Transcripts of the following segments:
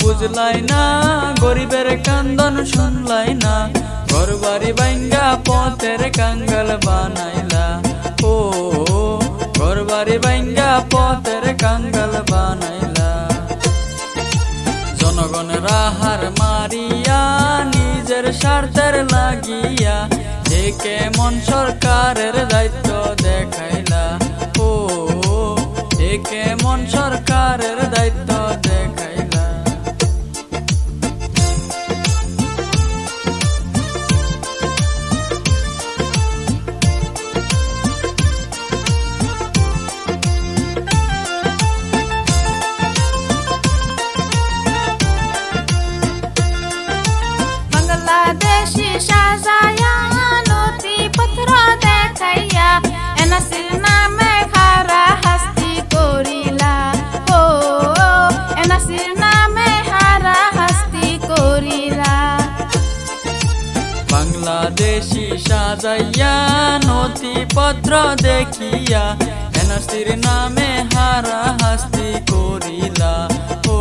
বুঝলাই না, গরিবের কান্দন শুনলাই না ঘর বাড়ি বাইঙ্গা পথের কাঙ্গাল বানাইলা। ও ঘর বাড়ি বাইঙ্গা পথের কাঙ্গাল বানাইলা। জনগণের আহার মারিয়া, নিজের স্বার্থের লাগিয়া এ কেমন সরকারের দায়িত্ব দেখাইলা। ও এ কেমন সরকারের বাংলাদেশি সাজাইয়া নথিপত্র দেখিয়া এনসির নামে হারা হাস্তি করিলা। ও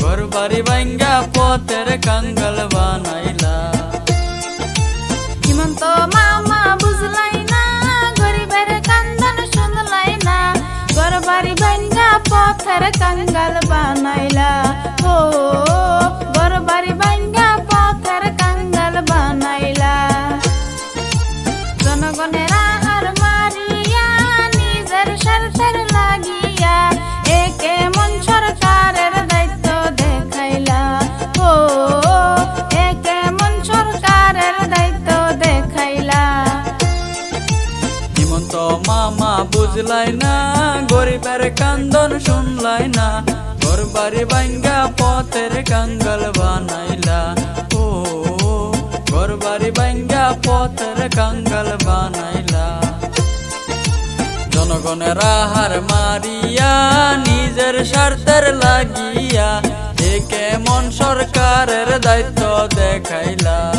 ঘর বাড়ি ভাঙ্গা পথের কাঙ্গাল বানাইলা। হিমন্ত মামা বুঝলাই না, গরিবের কান্দন শুনলাই না। গরবারি ভাঙ্গা পথের কাঙ্গাল বানাইলা। ও ভাঙ্গা পথের বানাইলা। জনগণের আহার মারিয়া, নিজের স্বার্থের লাগিয়া, একে মন সরকারের দায়িত্ব দেখাইলা। ও, একে মন সরকারের দায়িত্ব দেখাইলা। হিমন্ত মামা বুঝলাই গরিবের কান্দন শুনলাই না ঘর বাড়ি ভাঙ্গা পথের কাঙ্গাল বানাইলা। পথের কাঙ্গাল বানাইলা। জনগণের আহার মারিয়া নিজের স্বার্থের লাগিয়া এ কেমন সরকারের দায়িত্ব দেখাইলা।